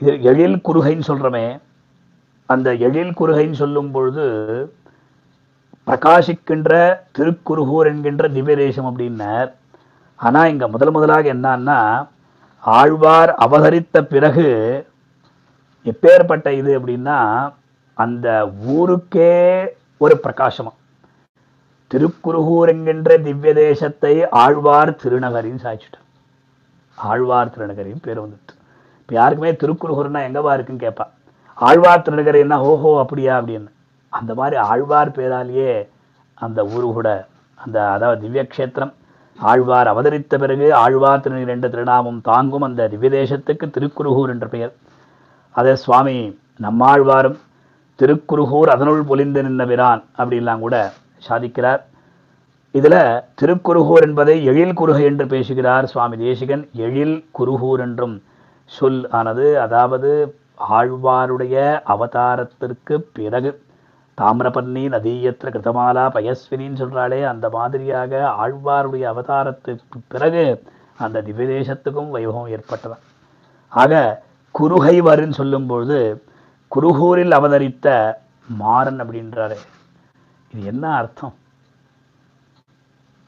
இது எழில் குறுகைன்னு சொல்கிறோமே அந்த எழில் குறுகைன்னு சொல்லும் பொழுது பிரகாசிக்கின்ற திருக்குறுகூர் என்கின்ற திவ்யதேசம் அப்படின்னார். ஆனால் இங்கே முதல் முதலாக என்னன்னா ஆழ்வார் அவதரித்த பிறகு எப்பேற்பட்ட இது அப்படின்னா அந்த ஊருக்கே ஒரு பிரகாசமா. திருக்குறுகூர் என்கின்ற திவ்ய தேசத்தை ஆழ்வார் திருநகரின்னு சாய்ச்சிட்டார். ஆழ்வார் திருநகரின் பேர் வந்துட்டு. இப்போ யாருக்குமே திருக்குறுகூர்னா எங்கேவா இருக்குன்னு கேட்பா ஆழ்வார் திருநகர் என்ன ஓஹோ அப்படியா அப்படின்னு. அந்த மாதிரி ஆழ்வார் பேராலேயே அந்த ஊரு கூட அந்த அதாவது திவ்யக்ஷேத்திரம் ஆழ்வார் அவதரித்த பிறகு ஆழ்வார் திருநகர் என்ற திருநாமம் தாங்கும் அந்த திவ்யதேசத்துக்கு திருக்குறுகூர் என்ற பெயர். அதை சுவாமி நம்மாழ்வாரும் திருக்குறுகூர் அதனுள் பொலிந்து நின்னவிரான் அப்படின்லாம் கூட சாதிக்கிறார். இதுல திருக்குறுகூர் என்பதை எழில் குறுகை என்று பேசுகிறார் சுவாமி தேசிகன். எழில் குறுகூர் என்றும் சொல் ஆனது அதாவது ஆழ்வாருடைய அவதாரத்திற்கு பிறகு தாமிரபர்ணி நதீயத்திர கிருதமாலா பயஸ்வினின்னு சொல்கிறாளே அந்த மாதிரியாக ஆழ்வாருடைய அவதாரத்துக்கு பிறகு அந்த திவ்யதேசத்துக்கும் வைபவம் ஏற்பட்டது. ஆக குருகைவருன்னு சொல்லும்பொழுது குருகூரில் அவதரித்த மாறன் அப்படின்றாரு. இது என்ன அர்த்தம்?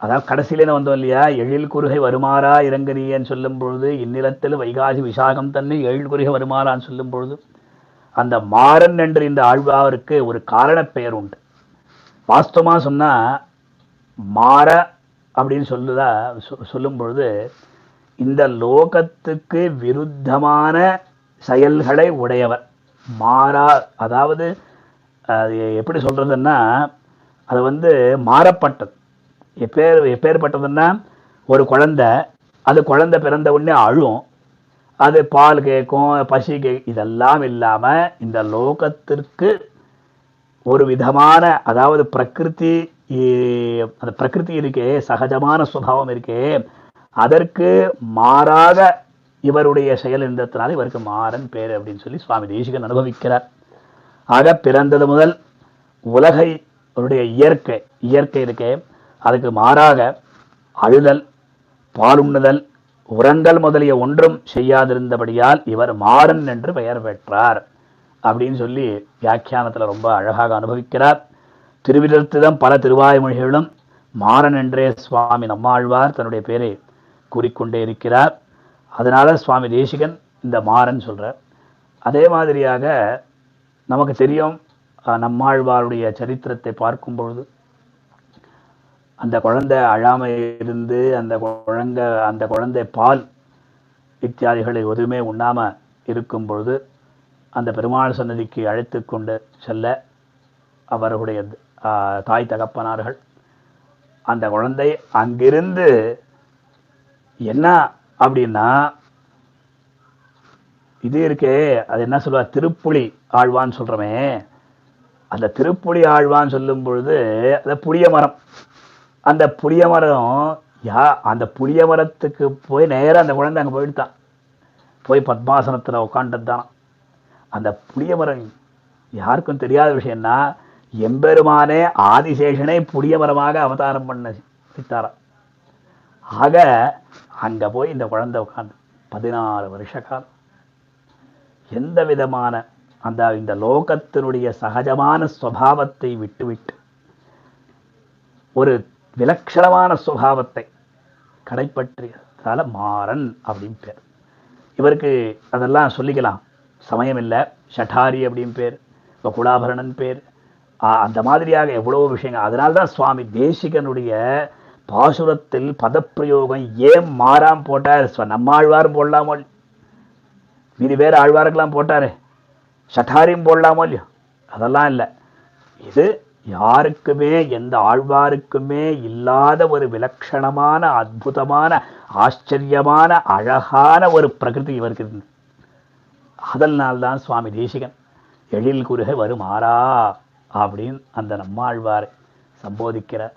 அதாவது கடைசியில என்ன வந்தோம் இல்லையா? எழில் குறுகை வருமாறா இறங்கரியன்னு சொல்லும் பொழுது இந்நிலத்தில் வைகாசி விசாகம் தன்னை எழில் குறுகை வருமாறான்னு சொல்லும் பொழுது அந்த மாறன் என்று இந்த ஆழ்வாருக்கு ஒரு காரணப் பெயர் உண்டு. வாஸ்தவமாக சொன்னால் மாற அப்படின்னு சொல்லுதா சொல்லும் பொழுது இந்த லோகத்துக்கு விருத்தமான செயல்களை உடையவர். மாறா அதாவது அது எப்படி சொல்கிறதுன்னா அது வந்து மாறப்பட்டது. எப்பேர் எப்பேற்பட்டதுன்னா ஒரு குழந்தை. அது குழந்தை பிறந்த உடனே அழும். அது பால் கேட்கும் பசி கே இதெல்லாம் இல்லாமல் இந்த லோகத்திற்கு ஒரு விதமான அதாவது பிரகிருதி அந்த பிரகிருதி இருக்கே சகஜமான சுபாவம் இருக்கே அதற்கு மாறாக இவருடைய செயல் இருந்ததுனால இவருக்கு மாறன் பேர் அப்படின்னு சொல்லி சுவாமி தேசிகன் அனுபவிக்கிறார். ஆக பிறந்தது முதல் உலகை அவருடைய இயற்கை இயற்கை இருக்கே அதுக்கு மாறாக அழுதல் பாலுண்ணுதல் உரங்கள் முதலிய ஒன்றும் செய்யாதிருந்தபடியால் இவர் மாறன் என்று பெயர் பெற்றார் அப்படின்னு சொல்லி வியாக்கியானத்தில் ரொம்ப அழகாக அனுபவிக்கிறார். திருவிதத்திடம் பல திருவாய்மொழிகளும் மாறன் என்றே சுவாமி நம்மாழ்வார் தன்னுடைய பேரை கூறிக்கொண்டே இருக்கிறார். அதனால் சுவாமி தேசிகன் இந்த மாறன் சொல்கிறார் அதே மாதிரியாக நமக்கு தெரியும் நம்மாழ்வாருடைய சரித்திரத்தை பார்க்கும் பொழுது அந்த குழந்தை அழாம இருந்து அந்த குழந்தை அந்த குழந்தை பால் இத்தியாதிகளை எதுவுமே உண்ணாம இருக்கும் பொழுது அந்த பெருமாள் சன்னதிக்கு அழைத்து கொண்டு செல்ல அவர்களுடைய தாய் தகப்பனார்கள். அந்த குழந்தை அங்கிருந்து என்ன அப்படின்னா இது இருக்கே அது என்ன சொல்லுவா? திருப்புலி ஆழ்வான்னு சொல்றோமே. அந்த திருப்புலி ஆழ்வான்னு சொல்லும் பொழுது அந்த புளிய மரம். அந்த புளிய மரம் யா அந்த புளிய மரத்துக்கு போய் நேராக அந்த குழந்தை அங்கே போயிடுதான் போய் பத்மாசனத்தில் உட்காண்டது அந்த புளிய மரம் யாருக்கும் தெரியாத விஷயம்னா எம்பெருமானே ஆதிசேஷனே புளிய மரமாக அவதாரம் பண்ண சித்தாரா ஆக அங்கே போய் இந்த குழந்தை உட்காந்து பதினாறு வருஷ காலம். எந்த விதமான அந்த இந்த லோகத்தினுடைய சகஜமான ஸ்வபாவத்தை விட்டுவிட்டு ஒரு விலட்சணமான சுபாவத்தை கடைப்பற்றியதால மாறன் அப்படின்னு பேர். இவருக்கு அதெல்லாம் சொல்லிக்கலாம். சமயம் இல்லை ஷட்டாரி அப்படின்னு பேர் இப்போ குலாபரணன் பேர் அந்த மாதிரியாக எவ்வளவோ விஷயங்கள். அதனால தான் சுவாமி தேசிகனுடைய பாசுரத்தில் பதப்பிரயோகம் ஏன் மாறாம போட்டார்? ஸ்வ- நம்மாழ்வாரும் போடலாமோ மீதி வேறு ஆழ்வாருக்கெல்லாம் போட்டார். ஷட்டாரியும் போடலாமோ இல்லையோ? அதெல்லாம் இல்லை. இது யாருக்குமே எந்த ஆழ்வாருக்குமே இல்லாத ஒரு விலட்சணமான அற்புதமான ஆச்சரியமான அழகான ஒரு பிரகிருதி இவருக்கு இருந்தது அதனால்தான் சுவாமி தேசிகன் எழில் குறுகை வருமாறா அப்படின்னு அந்த நம்மாழ்வாரை சம்போதிக்கிறார்.